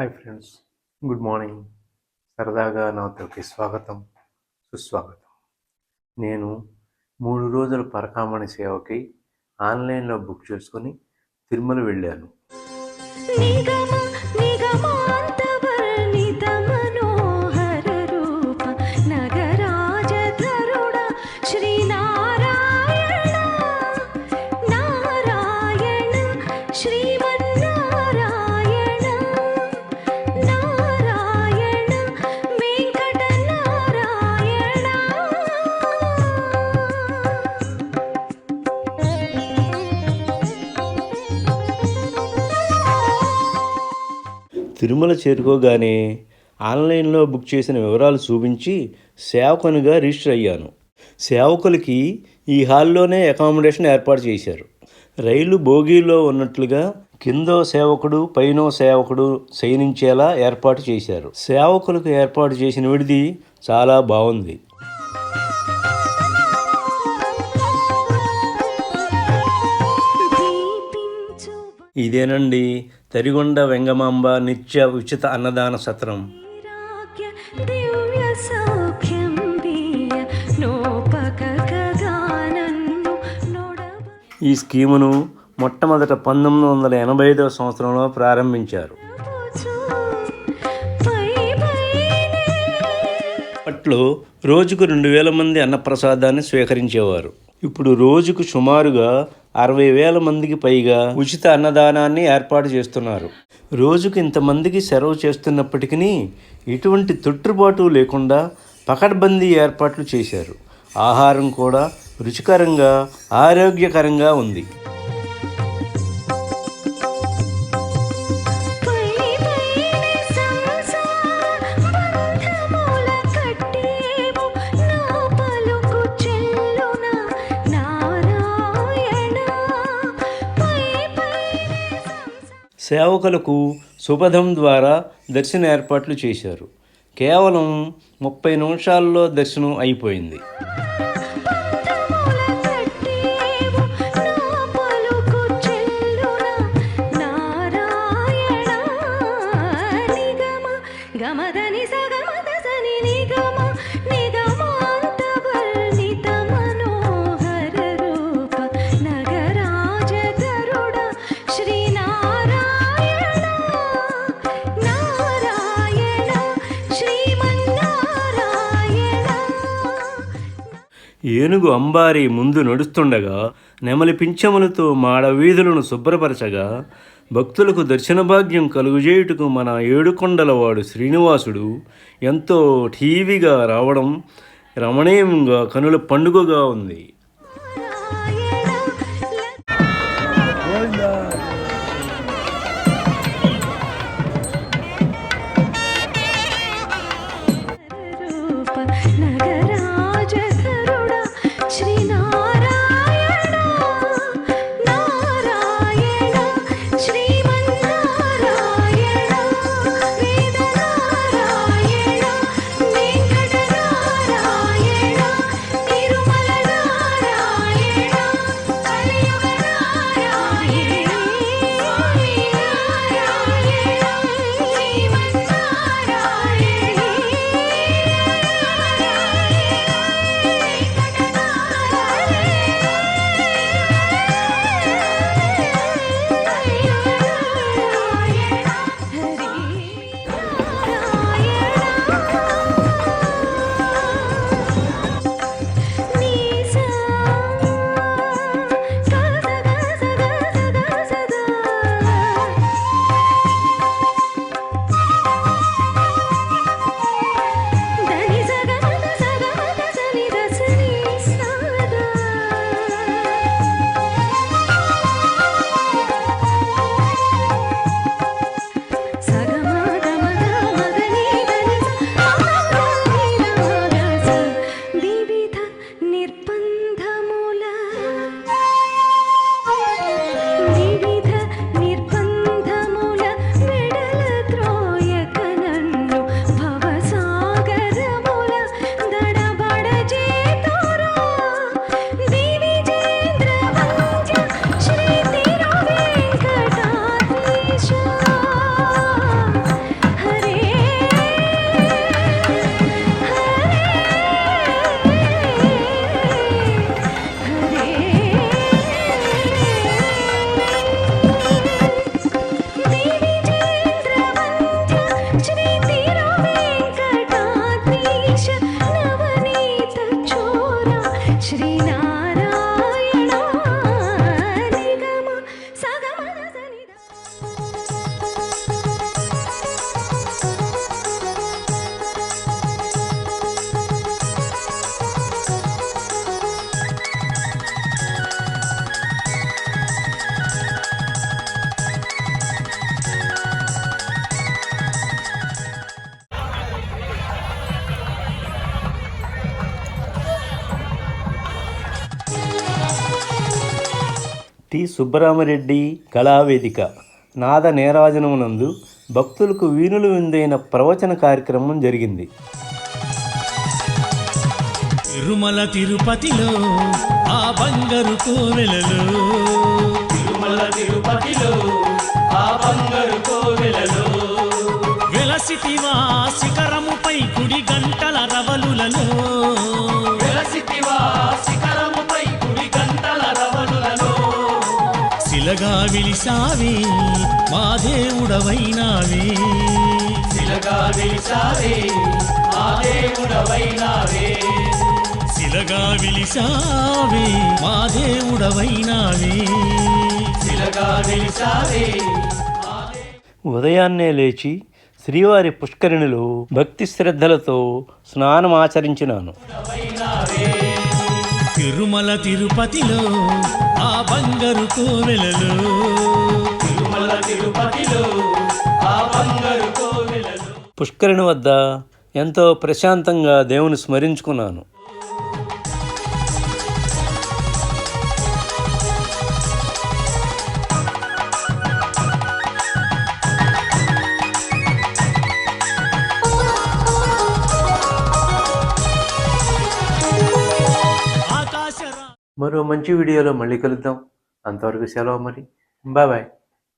Hi friends good morning. సరదాగా నాతోకి స్వాగతం సుస్వాగతం. నేను మూడు రోజుల పరకామణి సేవకి ఆన్లైన్లో బుక్ చేసుకొని తిరుమల వెళ్ళాను. తిరుమల చేరుకోగానే ఆన్లైన్లో బుక్ చేసిన వివరాలు చూపించి సేవకునిగా రిజిస్టర్ అయ్యాను. సేవకులకి ఈ హాల్లోనే అకామిడేషన్ ఏర్పాటు చేశారు. రైలు బోగీలో ఉన్నట్లుగా కిందో సేవకుడు పైనో సేవకుడు శయనించేలా ఏర్పాటు చేశారు. సేవకులకు ఏర్పాటు చేసిన విడిది చాలా బాగుంది. ఇదేనండి తరిగొండ వెంగమాంబ నిత్య ఉచిత అన్నదాన సత్రం. ఈ స్కీమును మొట్టమొదట పంతొమ్మిది వందల ఎనభై ఐదవ సంవత్సరంలో ప్రారంభించారు. అప్పట్లో రోజుకు రెండు వేల మంది అన్నప్రసాదాన్ని స్వీకరించేవారు. ఇప్పుడు రోజుకు సుమారుగా అరవై వేల మందికి పైగా ఉచిత అన్నదానాన్ని ఏర్పాటు చేస్తున్నారు. రోజుకు ఇంతమందికి సెలవు చేస్తున్నప్పటికీ ఎటువంటి తొట్టుబాటు లేకుండా పకడ్బందీ ఏర్పాట్లు చేశారు. ఆహారం కూడా రుచికరంగా ఆరోగ్యకరంగా ఉంది. సేవకులకు సుపథం ద్వారా దర్శన ఏర్పాట్లు చేశారు. కేవలం ముప్పై నిమిషాల్లో దర్శనం అయిపోయింది. ఏనుగు అంబారి ముందు నడుస్తుండగా నెమలి పింఛములతో మాడవీధులను శుభ్రపరచగా భక్తులకు దర్శన భాగ్యం కలుగుజేయుటకు మన ఏడుకొండలవాడు శ్రీనివాసుడు ఎంతో ఠీవిగా రావడం రమణీయంగా కనుల పండుగగా ఉంది. श्री టి సుబ్బరామరెడ్డి కళావేదిక. నాద నీరాజనమునందు భక్తులకు వీణులు విందైన ప్రవచన కార్యక్రమం జరిగింది. తిరుమల తిరుపతిలో ఆ బంగారు కోవెలలో. తిరుమల తిరుపతిలో ఆ బంగారు కోవెలలో. వెలసితివా శిఖరముపై కుడి గంటల రవలులలో. వెలసితివా శిఖరముపై శిలగా విలిసావి మా దేవుడవైనావే. శిలగా విలిసావే మా దేవుడవైనావే. శిలగా విలిసావే మా దేవుడవైనావే. శిలగా విలిసావే ఉదయాన్నే లేచి శ్రీవారి పుష్కరిణిలో భక్తి శ్రద్ధలతో స్నానం ఆచరించినాను. తిరుమల తిరుపతిలో ఆ బంగారు కోవెలలో. తిరుమల తిరుపతిలో ఆ బంగారు కోవెలలో. పుష్కరిణి వద్ద ఎంతో ప్రశాంతంగా దేవుని స్మరించుకున్నాను. మరో మంచి వీడియోలో మళ్ళీ కలుద్దాం. అంతవరకు సెలవు మరి. Bye bye.